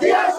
Dia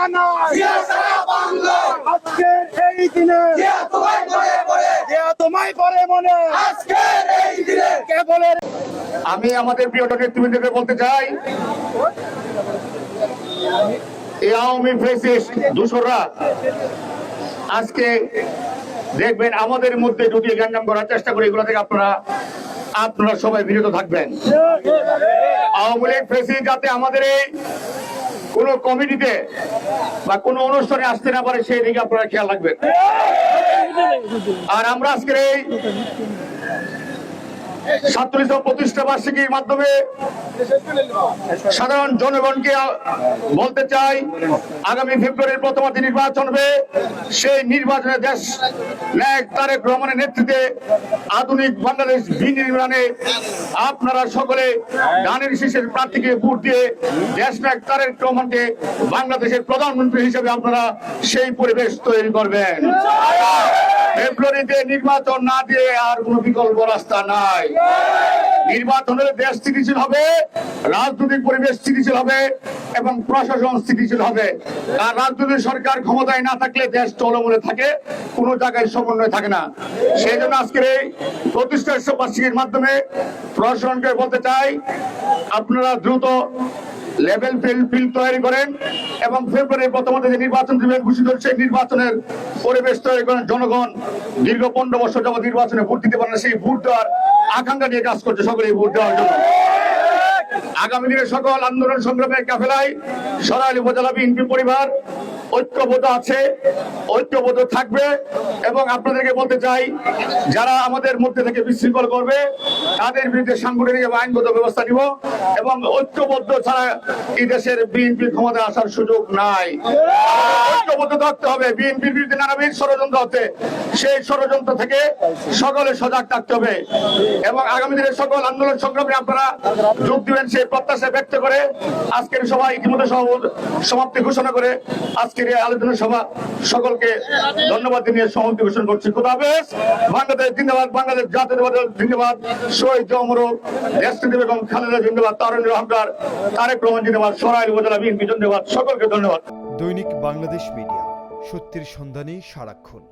Zia নয় জিয়া সারা বাংলায় আজকের এই দিনে তোমায় বলে বলে জিয়া তোমায় পরে মনে। আজকের এই দিনে। কে বলে আমি আমাদের প্রিয় নেতৃবৃন্দকে বলতে চাই এই আওয়ামী ফেসিস্ট দূষররা আজকে দেখবেন আমাদের মধ্যে ঢুকিয়ে গ্যাঞ্জাম করার চেষ্টা করে এগুলো থেকে আপনারা আপনারা সবাই বিরত থাকবেন। আওয়ামী লীগ ফেসিস্ট যাতে আমাদের এই কোন কমিটিতে বা কোন অনুষ্ঠানে আসতে না পারে, সেই দিকে আপনারা খেয়াল রাখবেন। আর আমরা আজকের এই সাতচল্লিশ প্রতিষ্ঠা বার্ষিকীর মাধ্যমে সাধারণ জনগণকে বলতে চাই, আগামী ফেব্রুয়ারির প্রথমার্ধে নির্বাচন হবে। সেই নির্বাচনে দেশ ন্যাক তারেক রহমানের নেতৃত্বে আধুনিক বাংলাদেশ বিনির্মাণে আপনারা সকলে গানের শীষের প্রার্থীকে ভোট দিয়ে দেশ ন্যাক তারেক রহমানকে বাংলাদেশের প্রধানমন্ত্রী হিসেবে আপনারা সেই পরিবেশ তৈরি করবেন। ফেব্রুয়ারিতে নির্বাচন না দিয়ে আর কোনো বিকল্প রাস্তা নাই। নির্বাচন হলে দেশ স্থিতিশীল হবে, রাজনৈতিক পরিবেশ স্থিতিশীল হবে এবং প্রশাসন স্থিতিশীল হবে। আর রাজনৈতিক সরকার ক্ষমতায় না থাকলে দেশ চলমূলে থাকে, কোনো জায়গায় সমন্বয় থাকে না। সেই জন্য আজকের এই প্রতিষ্ঠা বার্ষিকীর মাধ্যমে প্রশাসনকে বলতে চাই, আপনারা দ্রুত লেভেল ফিল্ড ফিল্ড তৈরি করেন এবং ফেব্রুয়ারির প্রথমত যে নির্বাচন দিবে ঘোষিত সেই নির্বাচনের পরিবেশ তৈরি করেন জনগণ। দীর্ঘ পনেরো বছর যাবত নির্বাচনে ভোট দিতে পারেন সেই ভোট দেওয়ার আকাঙ্ক্ষা নিয়ে কাজ করছে সকলে এই ভোট দেওয়ার জন্য। আগামী দিনে সকল আন্দোলন সংগ্রামের কাফেলায় সরাইল উপজেলা বিএনপি পরিবার ঐক্যবদ্ধ আছে, ঐক্যবদ্ধ থাকবে এবং আপনাদেরকে বলতে চাই, যারা আমাদের মধ্যে থেকে বিশৃঙ্খল করবে, তাদের বিরুদ্ধে সাংগঠনিক এবং আইনগত ব্যবস্থা নিব এবং ঐক্যবদ্ধ ছাড়া এই দেশের বিএনপি ক্ষমতায় আসার সুযোগ নাই। ঐক্যবদ্ধ থাকতে হবে, বিএনপির বিরুদ্ধে নানাবিধ ষড়যন্ত্র হচ্ছে সেই ষড়যন্ত্র থেকে সকলে সজাগ থাকতে হবে এবং আগামী দিনে সকল আন্দোলন সংগ্রামে আপনারা যোগ দিবেন সেই প্রত্যাশা ব্যক্ত করে আজকের সভা ইতিমধ্যে সমাপ- সমাপ্তি ঘোষণা করে আজকের আলোচনা সভা সকলকে ধন্যবাদ জানিয়ে ঘোষণা করছি। খোদাবেশ বাংলাদেশ জিন্দাবাদ, বাংলাদেশ জাতির দল জিন্দাবাদ। শহীদ অমর দেশনীতি বেগম খালেদা জিন্দাবাদ তারুণ রহমদার তারেক রহমান জিন্দাবাদ, সরাইল উপজেলা বিএনপি জিন্দাবাদ। সকলকে ধন্যবাদ। দৈনিক বাংলাদেশ মিডিয়া, সত্যির সন্ধানে সারাক্ষণ।